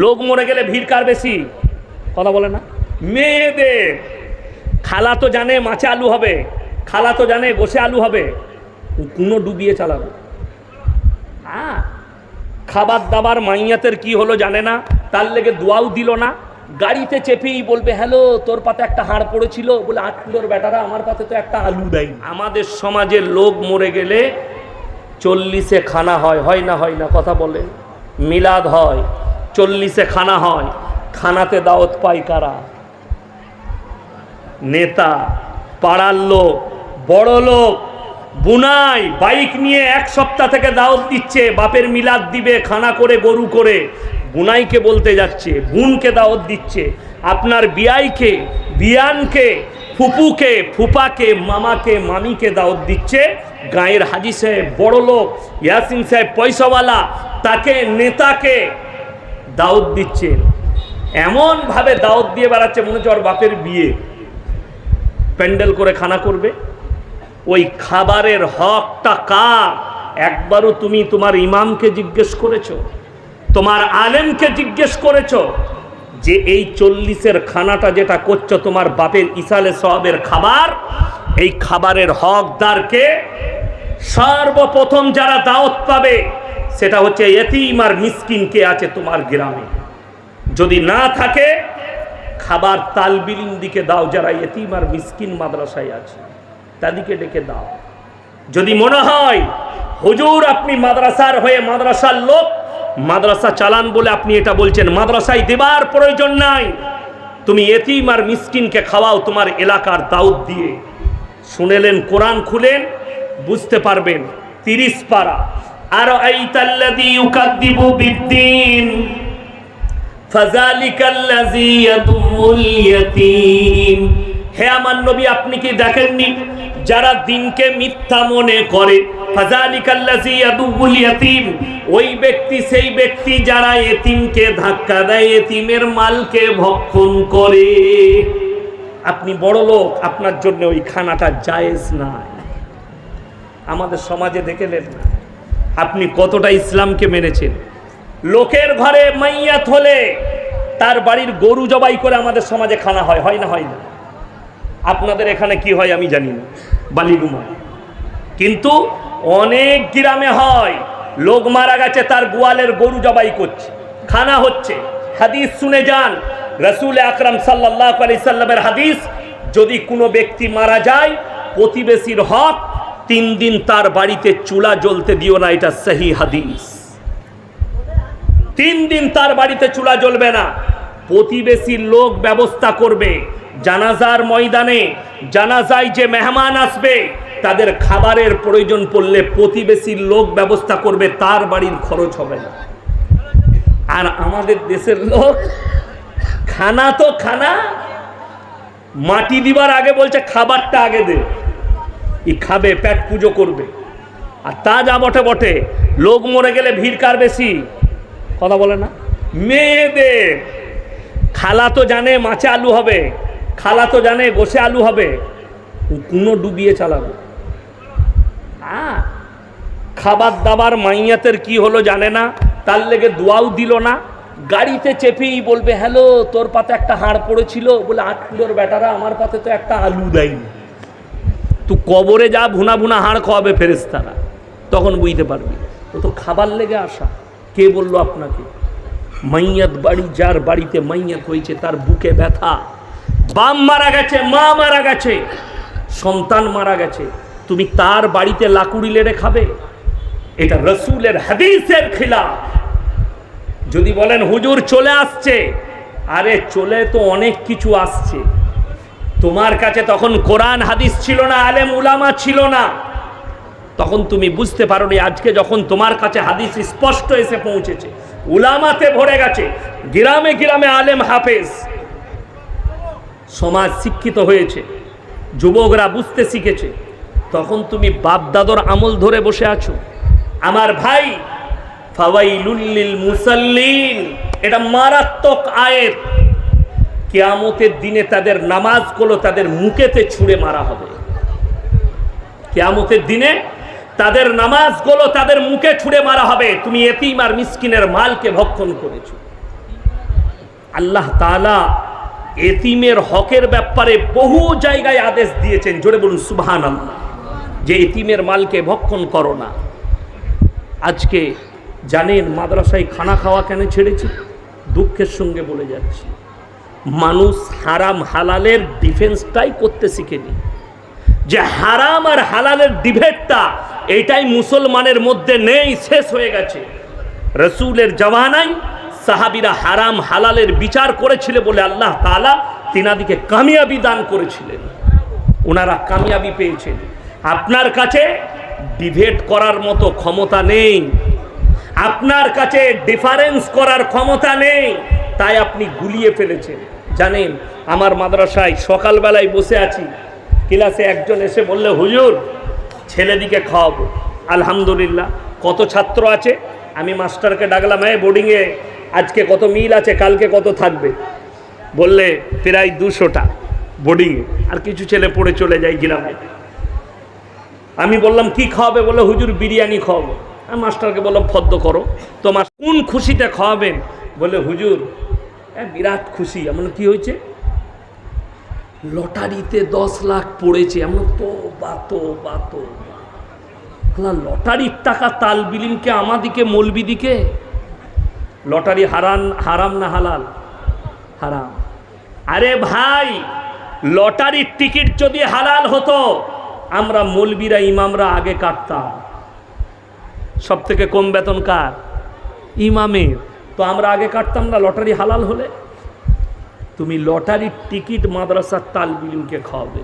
লোক মরে গেলে ভিড় কার বেশি? কথা বলে না। মেয়েদের, খালা তো জানে মাছে আলু হবে, খালা তো জানে গোসে আলু হবে কোনো ডুবিয়ে চালাবে। হ্যাঁ খাবার দাবার মাইয়াতের কি হলো জানে না, তার লেগে দোয়াও দিল না। গাড়িতে চেপেই বলবে, হ্যালো, তোর পাতে একটা হাড় পড়েছিল। বলে, আট কিলোর বেটারা আমার পাতে তো একটা আলু দেয় আমাদের সমাজে লোক মরে গেলে চল্লিশে খানা হয় হয় না হয় না, কথা বলে। মিলাদ হয়। চল্লিশে খানা হয়, খানাতে দাওয়াত পায় কারা? নেতা, পাড়ার লোক, বড় লোক, বুনাই, বাইক নিয়ে এক সপ্তাহ থেকে দাওয়াত দিচ্ছে, বাপের মিলাদ দিবে, খানা করে, গরু করে। বুনাইকে বলতে যাচ্ছে, বুনকে দাওয়াত দিচ্ছে, আপনার বিয়াইকে, বিয়ানকে, ফুপুকে, ফুপাকে, মামাকে, মামিকে দাওয়াত দিচ্ছে। গায়ের হাজি সাহেব বড় লোক, ইয়াসিন সাহেব পয়সাওয়ালা, তাকে, নেতাকে দাওয়াত দিচ্ছে। এমনভাবে দাওয়াত দিয়ে বেড়াচ্ছে মনে হচ্ছে ওর বাপের বিয়ে। প্যান্ডেল করে খানা করবে। ওই খাবারের হকটা কার? একবারও তুমি তোমার ইমামকে জিজ্ঞেস করেছ, তোমার আলেমকে জিজ্ঞেস করেছ যে এই চল্লিশের খানাটা যেটা করছ তোমার বাপের ইসালে সবের খাবার, এই খাবারের হকদারকে সর্বপ্রথম যারা দাওয়াত পাবে সেটা হচ্ছে এতিম আর মিসকিন কে আছে তোমার গ্রামে। যদি না থাকে, খাবার তালবিলিন দিকে দাও যারা এতিম আর মিসকিন মাদ্রাসায় আছে। তাদেরকে ডেকে দাও। যদি মনে হয়, হুজুর আপনি মাদ্রাসার হয়ে মাদ্রাসার লোক, মাদ্রাসা চালান বলে আপনি এটা বলছেন, মাদ্রাসায় দেবার প্রয়োজন নাই। তুমি এতিম আর মিসকিনকে খাওয়াও তোমার এলাকার দাউদ দিয়ে। শুনেলেন, কোরআন খুলেন, বুঝতে পারবেন, তিরিশ পারা। আর আইতাল্লাদি ইউকাদ্দিবু বিদ্দিন। ইয়াতীম হে আমার আপনি কি দেখেননি? যারা দিনকে মিথ্যা মনে করে ওই ব্যক্তি সেই ব্যক্তি যারা এতিমকে ধাক্কা দেয়, এতিমের মালকে ভক্ষণ করে। আপনি বড় লোক, আপনার জন্য ওই খানাটা জায়েজ নাই। আমাদের সমাজে দেখেলেন না। আপনি কতটা ইসলামকে মেনেছেন? লোকের ঘরে মাইয়াত হলে তার বাড়ির গরু জবাই করে আমাদের সমাজে খানা হয় হয় না হয় না? আপনাদের এখানে কি হয় আমি জানি না বালিগুমা কিন্তু অনেক গ্রামে হয়, লোক মারা গেছে, তার গোয়ালের গরু জবাই করছে, খানা হচ্ছে। হাদিস শুনে যান, রসুল আকরাম সাল্লাহ আলি সাল্লামের হাদিস, যদি কোনো ব্যক্তি মারা যায়, প্রতিবেশীর হক তিন দিন তার বাড়িতে চুলা জ্বলতে দিও না, এটা সহি হাদিস। তিন দিন তার বাড়িতে চুলা জ্বলবে না। প্রতিবেশীর লোক ব্যবস্থা করবে। জানাজার ময়দানে জানাজায় যে মেহমান আসবে, তাদের খাবারের প্রয়োজন পড়লে প্রতিবেশীর লোক ব্যবস্থা করবে, তার বাড়ির খরচ হবে না। আর আমাদের দেশের লোক, খানা তো খানা, মাটি দিবার আগে বলছে, খাবারটা আগে দে। ই খাবে, পেট পুজো করবে। আর তা যা বটে বটে। লোক মরে গেলে ভিড় কার বেশি? কথা বলে না। মেয়েদের। খালা তো জানে মাছে আলু হবে। খালা তো জানে গোসে আলু হবে। কোনো ডুবিয়ে চালাবে। খাবার দাবার মাইয়াতের কি হলো জানে না? তার লেগে দোয়াও দিল না। গাড়িতে চেপেই বলবে, হ্যালো, তোর পাতে একটা হাড় পড়েছিল। বলে, আট কিলোর বেটারা আমার পাতে তো একটা আলু দেয়নি। তুই কবরে যা, ভুনা ভুনা হাড় খাওয়াবে ফেরেস্তারা তখন বুঝতে পারবি। ও তো খাবার লেগে আসা। কে বলল আপনাকে? মাইয়াত বাড়ি, যার বাড়িতে মাইয়াত হয়েছে, তার বুকে ব্যথা। বাম মারা গেছে, মা মারা গেছে, সন্তান মারা গেছে। তুমি তার বাড়িতে লাকুড়ি লেড়ে খাবে? এটা রসুলের হাদিসের খিলা যদি বলেন, হুজুর চলে আসছে। আরে চলে তো অনেক কিছু আসছে। তোমার কাছে তখন কোরআন হাদিস ছিল না, আলেম উলামা ছিল না। তখন তুমি বুঝতে পারো আজকে যখন তোমার কাছে হাদিস স্পষ্ট এসে পৌঁছেছে, উলামাতে ভরে গেছে, গ্রামে গ্রামে আলেম হাফেজ, সমাজ শিক্ষিত হয়েছে, যুবকরা বুঝতে শিখেছে, তখন তুমি বাপ দাদর আমল ধরে বসে আছো। আমার ভাই ফাওয়াইলুল্লিল মুসাল্লিন, এটা মারাত্মক আয়ের কেয়ামতের দিনে তাদের নামাজগুলো তাদের মুখেতে ছুঁড়ে মারা হবে। কেয়ামতের দিনে তাদের নামাজগুলো তাদের মুখে ছুঁড়ে মারা হবে। তুমি এতিম আর মিসকিনের মালকে ভক্ষণ করেছ। আল্লাহ তালা এতিমের হকের ব্যাপারে বহু জায়গায় আদেশ দিয়েছেন। জোরে বলুন সুবহান আল্লাহ যে এতিমের মালকে ভক্ষণ করো না। আজকে জানেন মাদ্রাসায় খানা খাওয়া কেন ছেড়েছি? দুঃখের সঙ্গে বলে যাচ্ছি। মানুষ হারাম হালালের ডিফেন্সটাই করতে শিখেনি। যে হারাম আর হালালের ডিবেটটা এটাই মুসলমানের মধ্যে নেই, শেষ হয়ে গেছে। রসুলের জওয়ানায় সাহাবিরা হারাম হালালের বিচার করেছিল বলে আল্লাহ তাআলা তিনাদিকে কামিয়াবি দান করেছিলেন। ওনারা কামিয়াবি পেয়েছেন। আপনার কাছে ডিভেট করার মতো ক্ষমতা নেই। আপনার কাছে ডিফারেন্স করার ক্ষমতা নেই। তাই আপনি গুলিয়ে ফেলেছেন। জানেন, আমার মাদ্রাসায় সকালবেলায় বসে আছি। ক্লাসে একজন এসে বললে, হুজুর, ছেলেদিকে খাওয়াবো। আলহামদুলিল্লাহ, কত ছাত্র আছে? আমি মাস্টারকে ডাকলাম হ্যাঁ বোর্ডিংয়ে আজকে কত মিল আছে, কালকে কত থাকবে? বললে, প্রায় দুশোটা বোর্ডিংয়ে। আর কিছু ছেলে পড়ে চলে যায় গ্রামে। আমি বললাম, কি খাওয়াবে? বলে হুজুর, বিরিয়ানি খাওয়াবো। আমি মাস্টারকে বললাম, ফদ্দ করো। তোমার কোন খুশিতে খাওয়াবেন? বলে, হুজুর হ্যাঁ বিরাট খুশি। এমন কি হয়েছে? লটারিতে দশ লাখ পড়েছে। এমন তো বাতো বাতো লটারির টাকা তাল বিলিমকে আমাদিকে মলবি দিকে? লটারি হারান, হারাম না হালাল? হারাম। আরে ভাই, লটারির টিকিট যদি হালাল হতো, আমরা মলবিরা, ইমামরা আগে কাটতাম। সব থেকে কম বেতন কার? ইমামের। তো আমরা আগে কাটতাম না, লটারি হালাল হলে। তুমি লটারির টিকিট মাদ্রাসার তালবিলিমকে খাওয়াবে।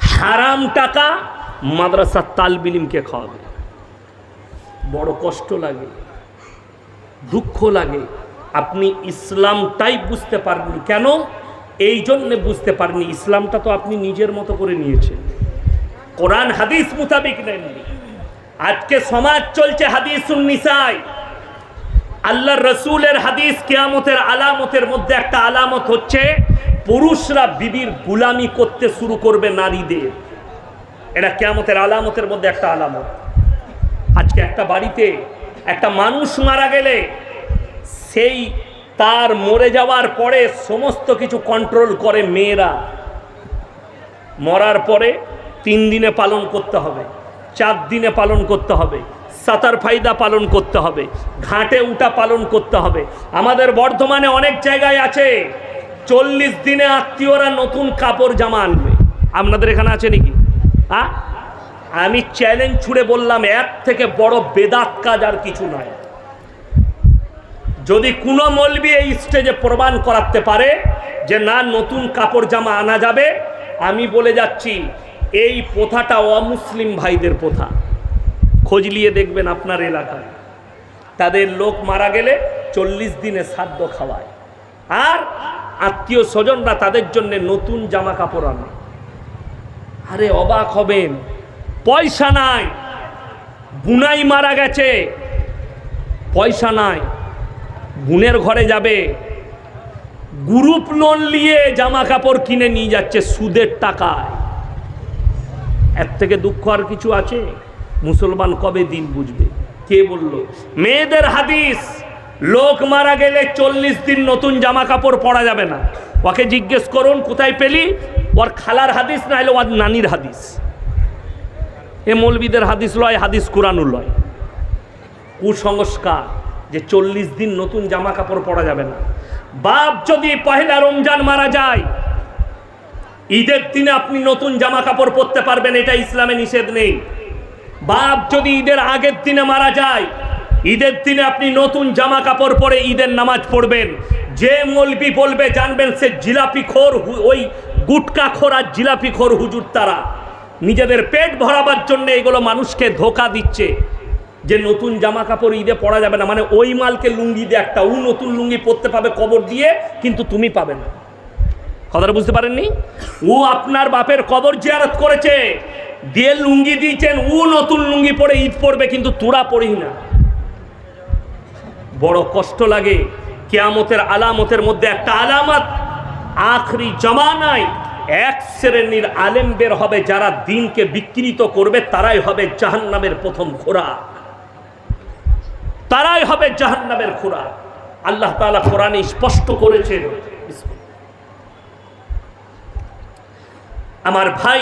হারাম টাকা মাদ্রাসার তালবিলিমকে খাওয়াবে। বড় কষ্ট লাগে, দুঃখ লাগে। আপনি ইসলামটাই বুঝতে পারবেন কেন? এই জন্যে বুঝতে পারেনি ইসলামটা তো আপনি নিজের মতো করে নিয়েছেন। কোরআন, হাদিস মোতাবিক নেননি। আজকে সমাজ চলছে হাদিস নিসাই। আল্লাহ রসুলের হাদিস কেয়ামতের আলামতের মধ্যে একটা আলামত হচ্ছে, পুরুষরা বিবির গুলামি করতে শুরু করবে নারীদের। এটা কেয়ামতের আলামতের মধ্যে একটা আলামত। আজকে একটা বাড়িতে একটা মানুষ মারা গেলে, সেই তার মরে যাওয়ার পরে সমস্ত কিছু কন্ট্রোল করে মেয়েরা। মরার পরে তিন দিনে পালন করতে হবে, চার দিনে পালন করতে হবে। সাতার ফায়দা পালন করতে হবে, ঘাটে উঠা পালন করতে হবে। আমাদের বর্ধমানে অনেক জায়গায় আছে, চল্লিশ দিনে আত্মীয়রা নতুন কাপড় জামা আনবে। আপনাদের এখানে আছে নাকি? আ? আমি চ্যালেঞ্জ ছুড়ে বললাম এক থেকে বড় বেদাত কাজ আর কিছু নয়। যদি কোনো মলবি এই স্টেজে প্রমাণ করাতে পারে যে না, নতুন কাপড় জামা আনা যাবে, আমি বলে যাচ্ছি, এই প্রথাটা অমুসলিম ভাইদের প্রথা। খোঁজ নিয়ে দেখবেন আপনার এলাকায়। তাদের লোক মারা গেলে চল্লিশ দিনে সাধ্য খাওয়ায়। আর আত্মীয় স্বজনরা তাদের জন্য নতুন জামা কাপড় আনে। আরে অবাক হবেন, পয়সা নাই। বুনাই মারা গেছে। পয়সা নাই। বোনের ঘরে যাবে। গ্রুপ লোন নিয়ে জামা কাপড় কিনে নিয়ে যাচ্ছে সুদের টাকায়। এর থেকে দুঃখ আর কিছু আছে? মুসলমান কবে দিন বুঝবে? কে বলল? মেয়েদের হাদিস, লোক মারা গেলে চল্লিশ দিন নতুন জামা কাপড় পরা যাবে না। ওকে জিজ্ঞেস করুন, কোথায় পেলি? ওর খালার হাদিস না হলে ওর নানির হাদিস। এ মৌলবিদের হাদিস লয়, হাদিস কোরআনুর লয়। কুসংস্কার যে চল্লিশ দিন নতুন জামা কাপড় পরা যাবে না। বাপ যদি পহেলা রমজান মারা যায়, ঈদের দিনে আপনি নতুন জামা কাপড় পরতে পারবেন, এটা ইসলামে নিষেধ নেই। বাপ যদি ঈদের আগের দিনে মারা যায়, ঈদের দিনে আপনি নতুন জামা কাপড় পরে ঈদের নামাজ পড়বেন। যে মলবি বলবে, জানবেন সে জিলাপি খোর ওই গুটকা খোর আর জিলাপি খোর হুজুর তারা। নিজেদের পেট ভরাবার জন্য এগুলো মানুষকে ধোকা দিচ্ছে। যে নতুন জামা কাপড় ঈদে পরা যাবে না। মানে ওই মালকে লুঙ্গি দিয়ে একটা ও নতুন লুঙ্গি পরতে পাবে কবর দিয়ে, কিন্তু তুমি পাবে না। কথাটা বুঝতে পারেননি? ও আপনার বাপের কবর জিয়ারত করেছে। দিয়ে লুঙ্গি দিয়েছেন ও নতুন লুঙ্গি পরে ঈদ পড়বে কিন্তু তোরা পড়ি না। বড় কষ্ট লাগে, কেয়ামতের আলামতের মধ্যে একটা আলামত, আখরি জমানায় এক শ্রেণির আলেম বের হবে, যারা দিনকে বিকৃত করবে, তারাই হবে জাহান্নামের প্রথম খোরাক তারাই হবে জাহান্নামের খোরাক আল্লাহ তাআলা কোরআনে স্পষ্ট করেছেন। আমার ভাই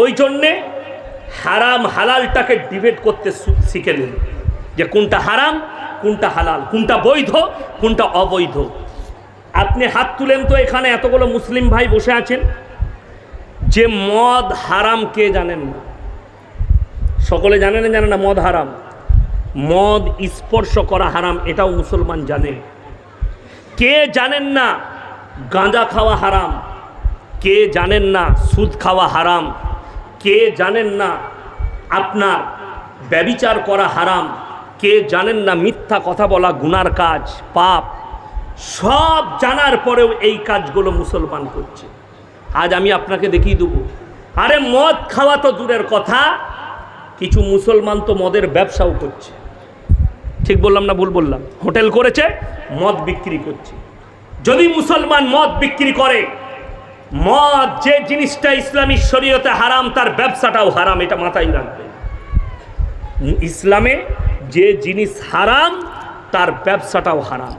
ওই জন্যে হারাম হালালটাকে ডিবেট করতে শিখে নিন। যে কোনটা হারাম, কোনটা হালাল, কোনটা বৈধ, কোনটা অবৈধ। আপনি হাত তুলেন তো এখানে এতগুলো মুসলিম ভাই বসে আছেন। যে মদ হারাম কে জানেন না? সকলে জানে না জানে না মদ হারাম? মদ স্পর্শ করা হারাম, এটাও মুসলমান জানে। কে জানেন না গাঁজা খাওয়া হারাম? কে জানেন না সুদ খাওয়া হারাম? কে জানেন না আপনার ব্যবিচার করা হারাম? কে জানেন না মিথ্যা কথা বলা গুনার কাজ? পাপ। সব জানার পরেও এই কাজগুলো মুসলমান করছে। আজ আমি আপনাকে দেখিয়ে দেবো। আরে মদ খাওয়া তো দূরের কথা। কিছু মুসলমান তো মদের ব্যবসাও করছে। ঠিক বললাম না ভুল বললাম? হোটেল করেছে, মদ বিক্রি করছে। যদি মুসলমান মদ বিক্রি করে মদ, যে জিনিসটা ইসলামী শরীয়তে হারাম, তার ব্যবসাটাও হারাম, এটা মাথায় রাখবে। ইসলামে যে জিনিস হারাম, তার ব্যবসাটাও হারাম।